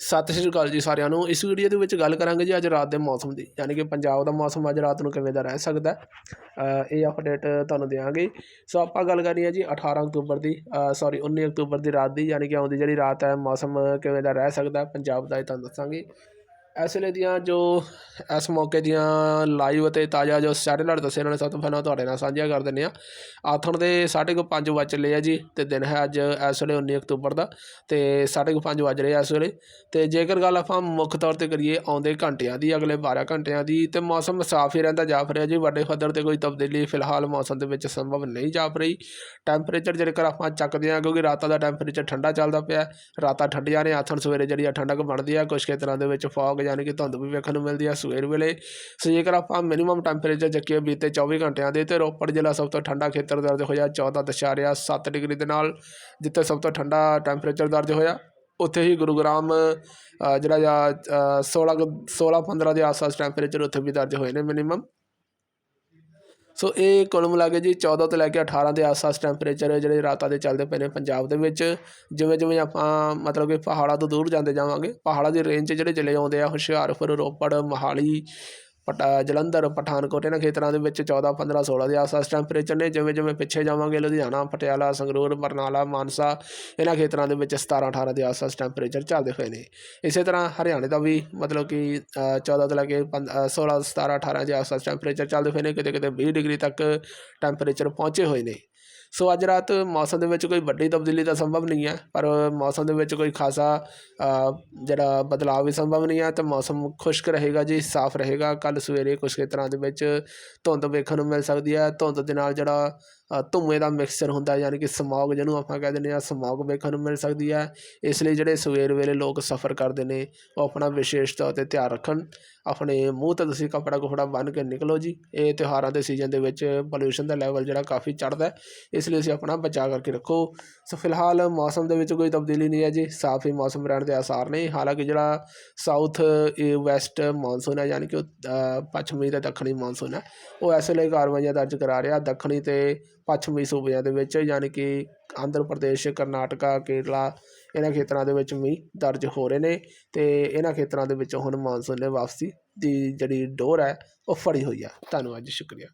ਸਤਿ ਸ਼੍ਰੀ ਅਕਾਲ ਜੀ ਸਾਰਿਆਂ ਨੂੰ। ਇਸ ਵੀਡੀਓ ਦੇ ਵਿੱਚ ਗੱਲ ਕਰਾਂਗੇ ਜੀ ਅੱਜ ਰਾਤ ਦੇ ਮੌਸਮ ਦੀ। ਯਾਨੀ ਕਿ ਪੰਜਾਬ ਦਾ ਮੌਸਮ ਅੱਜ ਰਾਤ ਨੂੰ ਕਿਵੇਂ ਦਾ ਰਹਿ ਸਕਦਾ ਇਹ ਅਪਡੇਟ ਤੁਹਾਨੂੰ ਦਿਆਂਗੇ। ਸੋ ਆਪਾਂ ਗੱਲ ਕਰਨੀ ਹੈ ਜੀ 18 ਅਕਤੂਬਰ ਦੀ ਸੌਰੀ 19 ਅਕਤੂਬਰ ਦੀ ਰਾਤ ਦੀ। ਯਾਨੀ ਕਿ ਆਉਂਦੀ ਜਿਹੜੀ ਰਾਤ ਹੈ, ਮੌਸਮ ਕਿਵੇਂ ਦਾ ਰਹਿ ਸਕਦਾ ਪੰਜਾਬ ਦਾ ਇਹ ਤੁਹਾਨੂੰ ਦੱਸਾਂਗੇ। ਇਸ ਵੇਲੇ ਦੀਆਂ ਜੋ, ਇਸ ਮੌਕੇ ਦੀਆਂ ਲਾਈਵ ਅਤੇ ਤਾਜ਼ਾ ਜੋ ਸੈਟੇਲਾਈਟ ਦੱਸੇ ਇਹਨਾਂ ਨੇ, ਸਭ ਤੋਂ ਪਹਿਲਾਂ ਤੁਹਾਡੇ ਨਾਲ ਸਾਂਝੀਆਂ ਕਰ ਦਿੰਦੇ ਆ ਆਥਣ ਦੇ 5:30 ਵੱਜ ਚੱਲੇ ਆ ਜੀ ਤੇ ਦਿਨ ਹੈ ਅੱਜ ਇਸ ਵੇਲੇ 19 ਅਕਤੂਬਰ ਦਾ ਤੇ 5:30 ਵੱਜ ਰਹੇ ਆ ਇਸ ਵੇਲੇ। ਤੇ ਜੇਕਰ ਗੱਲ ਆਪਾਂ ਮੁੱਖ ਤੌਰ ਤੇ ਕਰੀਏ ਆਉਂਦੇ ਘੰਟਿਆਂ ਦੀ, ਅਗਲੇ 12 ਘੰਟਿਆਂ ਦੀ, ਤੇ ਮੌਸਮ ਸਾਫ਼ ਹੀ ਰਹਿੰਦਾ ਜਾਪ ਰਿਹਾ ਜੀ। ਵੱਡੇ ਪੱਧਰ ਤੇ ਕੋਈ ਤਬਦੀਲੀ ਫਿਲਹਾਲ ਮੌਸਮ ਦੇ ਵਿੱਚ ਸੰਭਵ ਨਹੀਂ ਜਾਪ ਰਹੀ। ਟੈਂਪਰੇਚਰ ਜੇਕਰ ਆਪਾਂ ਚੱਕਦੇ ਹਾਂ, ਕਿਉਂਕਿ ਰਾਤਾਂ ਦਾ ਟੈਂਪਰੇਚਰ ਠੰਡਾ ਚੱਲਦਾ ਪਿਆ, ਰਾਤਾਂ ਠੰਡੀਆਂ ਨੇ, ਆਥਣ ਸਵੇਰੇ ਜਿਹੜੀ ਆ ਠੰਡਕ ਬਣਦੀ ਆ ਕੁਝ ਖੇਤਰਾਂ ਦੇ ਵਿੱਚ ਫੌਗ ਯਾਨੀ ਕਿ ਧੁੰਦ ਵੀ ਵੇਖਣ ਨੂੰ ਮਿਲਦੀ ਹੈ ਸਵੇਰ ਵੇਲੇ। ਸੋ ਜੇਕਰ ਆਪਾਂ ਮਿਨੀਮਮ ਟੈਂਪਰੇਚਰ ਚੱਕੀਏ ਬੀਤੇ 24 ਘੰਟਿਆਂ ਦੇ ਤੇ ਰੋਪੜ ਜ਼ਿਲ੍ਹਾ ਸਭ ਤੋਂ ਠੰਡਾ ਖੇਤਰ ਦਰਜ ਹੋਇਆ 14.7 ਡਿਗਰੀ ਦੇ ਨਾਲ ਜਿੱਥੇ ਸਭ ਤੋਂ ਠੰਡਾ ਟੈਂਪਰੇਚਰ ਦਰਜ ਹੋਇਆ। ਉੱਥੇ ਹੀ ਗੁਰੂਗ੍ਰਾਮ ਅ, ਜਿਹੜਾ ਜਾਂ 16 16 15 ਦੇ ਆਸ-ਪਾਸ ਟੈਂਪਰੇਚਰ ਉੱਥੇ ਵੀ ਦਰਜ ਹੋਏ ਨੇ ਮਿਨੀਮਮ ਸੋ ਇਹ ਕੁੱਲ ਮਿਲਾ ਕੇ ਜੀ 14 ਤੋਂ ਲੈ ਕੇ 18 ਦੇ ਆਸ-ਪਾਸ ਟੈਂਪਰੇਚਰ ਜਿਹੜੇ ਰਾਤਾਂ ਦੇ ਚੱਲਦੇ ਪਏ ਨੇ ਪੰਜਾਬ ਦੇ ਵਿੱਚ, ਜਿਵੇਂ ਜਿਵੇਂ ਆਪਾਂ ਮਤਲਬ ਕਿ ਪਹਾੜਾਂ ਤੋਂ ਦੂਰ ਜਾਂਦੇ ਜਾਵਾਂਗੇ, ਪਹਾੜਾਂ ਦੀ ਰੇਂਜ 'ਚ ਜਿਹੜੇ ਚਲੇ ਆਉਂਦੇ ਆ, ਹੁਸ਼ਿਆਰਪੁਰ, ਰੋਪੜ, ਮੋਹਾਲੀ ਪਟਾ ਜਲੰਧਰ ਪਠਾਨਕੋਟ ਇਹਨਾਂ ਖੇਤਰਾਂ ਦੇ ਵਿੱਚ 14 15 16 ਦੇ ਆਸ-ਪਾਸ ਟੈਂਪਰੇਚਰ ਨੇ ਜਿਵੇਂ ਜਿਵੇਂ ਪਿੱਛੇ ਜਾਵਾਂਗੇ ਲੁਧਿਆਣਾ ਪਟਿਆਲਾ ਸੰਗਰੂਰ ਬਰਨਾਲਾ ਮਾਨਸਾ ਇਹਨਾਂ ਖੇਤਰਾਂ ਦੇ ਵਿੱਚ 17 18 ਦੇ ਆਸ-ਪਾਸ ਟੈਂਪਰੇਚਰ ਚੱਲਦੇ ਹੋਏ ਨੇ। ਇਸੇ ਤਰ੍ਹਾਂ ਹਰਿਆਣੇ ਦਾ ਵੀ ਮਤਲਬ ਕਿ ਅ, 14 ਤੋਂ ਲੈ ਕੇ ਪੰਦ- ਅ, 16 17 18 ਦੇ ਆਸ-ਪਾਸ ਟੈਂਪਰੇਚਰ ਚੱਲਦੇ ਹੋਏ ਨੇ ਕਿਤੇ ਕਿਤੇ 20 ਡਿਗਰੀ ਤੱਕ ਟੈਂਪਰੇਚਰ ਪਹੁੰਚੇ ਹੋਏ ਨੇ। ਸੋ ਅੱਜ ਰਾਤ ਮੌਸਮ ਦੇ ਵਿੱਚ ਕੋਈ ਵੱਡੀ ਤਬਦੀਲੀ ਤਾਂ ਸੰਭਵ ਨਹੀਂ ਹੈ, ਪਰ ਮੌਸਮ ਦੇ ਵਿੱਚ ਕੋਈ ਖਾਸਾ ਜਿਹੜਾ ਬਦਲਾਅ ਵੀ ਸੰਭਵ ਨਹੀਂ ਹੈ, ਤੇ ਮੌਸਮ ਖੁਸ਼ਕ ਰਹੇਗਾ ਜੀ, ਸਾਫ਼ ਰਹੇਗਾ। ਕੱਲ ਸਵੇਰੇ ਕੁਝ ਖੇਤਰਾਂ ਦੇ ਵਿੱਚ ਧੁੰਦ ਵੇਖਣ ਨੂੰ ਮਿਲ ਸਕਦੀ ਹੈ। ਧੁੰਦ ਦੇ ਨਾਲ ਜਿਹੜਾ ਧੂੰਏ ਦਾ ਮਿਕਸਚਰ ਹੁੰਦਾ ਯਾਨੀ ਕਿ ਸਮੌਗ ਜਿਹਨੂੰ ਆਪਾਂ ਕਹਿ ਦਿੰਦੇ ਹਾਂ ਸਮੌਗ ਵੇਖਣ ਨੂੰ ਮਿਲ ਸਕਦੀ ਹੈ। ਇਸ ਲਈ ਜਿਹੜੇ ਸਵੇਰ ਵੇਲੇ ਲੋਕ ਸਫ਼ਰ ਕਰਦੇ ਨੇ ਉਹ ਆਪਣਾ ਵਿਸ਼ੇਸ਼ ਤੌਰ 'ਤੇ ਧਿਆਨ ਰੱਖਣ। ਆਪਣੇ ਮੂੰਹ ਤੇ ਤੁਸੀਂ ਕੱਪੜਾ ਕੁਪੜਾ ਬੰਨ੍ਹ ਕੇ ਨਿਕਲੋ ਜੀ। ਇਹ ਤਿਉਹਾਰਾਂ ਦੇ ਸੀਜ਼ਨ ਦੇ ਵਿੱਚ ਪੋਲਿਊਸ਼ਨ ਦਾ ਲੈਵਲ ਜਿਹੜਾ ਕਾਫੀ ਚੜ੍ਹਦਾ ਇਸ ਲਈ ਅਸੀਂ ਆਪਣਾ ਬਚਾਅ ਕਰਕੇ ਰੱਖੋ। ਸੋ ਫਿਲਹਾਲ ਮੌਸਮ ਦੇ ਵਿੱਚ ਕੋਈ ਤਬਦੀਲੀ ਨਹੀਂ ਹੈ ਜੀ। ਸਾਫ਼ ਹੀ ਮੌਸਮ ਰਹਿਣ ਦੇ ਆਸਾਰ ਨੇ। ਹਾਲਾਂਕਿ ਜਿਹੜਾ ਸਾਊਥ ਵੈਸਟ ਮੌਨਸੂਨ ਹੈ ਯਾਨੀ ਕਿ ਉਹ, ਪੱਛਮੀ ਤੇ ਦੱਖਣੀ ਮੌਨਸੂਨ ਹੈ ਉਹ ਇਸ ਵੇਲੇ ਕਾਰਵਾਈਆਂ ਦਰਜ ਕਰਾ ਰਿਹਾ। ਦੱਖਣੀ ਤੇ ਪੱਛਮੀ ਸੂਬਿਆਂ ਦੇ ਵਿੱਚ, ਯਾਨੀ ਕਿ ਆਂਧਰਾ ਪ੍ਰਦੇਸ਼, ਕਰਨਾਟਕਾ, ਕੇਰਲਾ, ਇਹਨਾਂ ਖੇਤਰਾਂ ਦੇ ਵਿੱਚ ਮੀਂਹ ਦਰਜ ਹੋ ਰਹੇ ਨੇ ਅਤੇ ਇਹਨਾਂ ਖੇਤਰਾਂ ਦੇ ਵਿੱਚੋਂ ਹੁਣ ਮੌਨਸੂਨ ਨੇ ਵਾਪਸੀ ਦੀ ਜਿਹੜੀ ਡੋਰ ਹੈ, ਉਹ ਫੜੀ ਹੋਈ ਆ। ਧੰਨਵਾਦ ਜੀ, ਸ਼ੁਕਰੀਆ।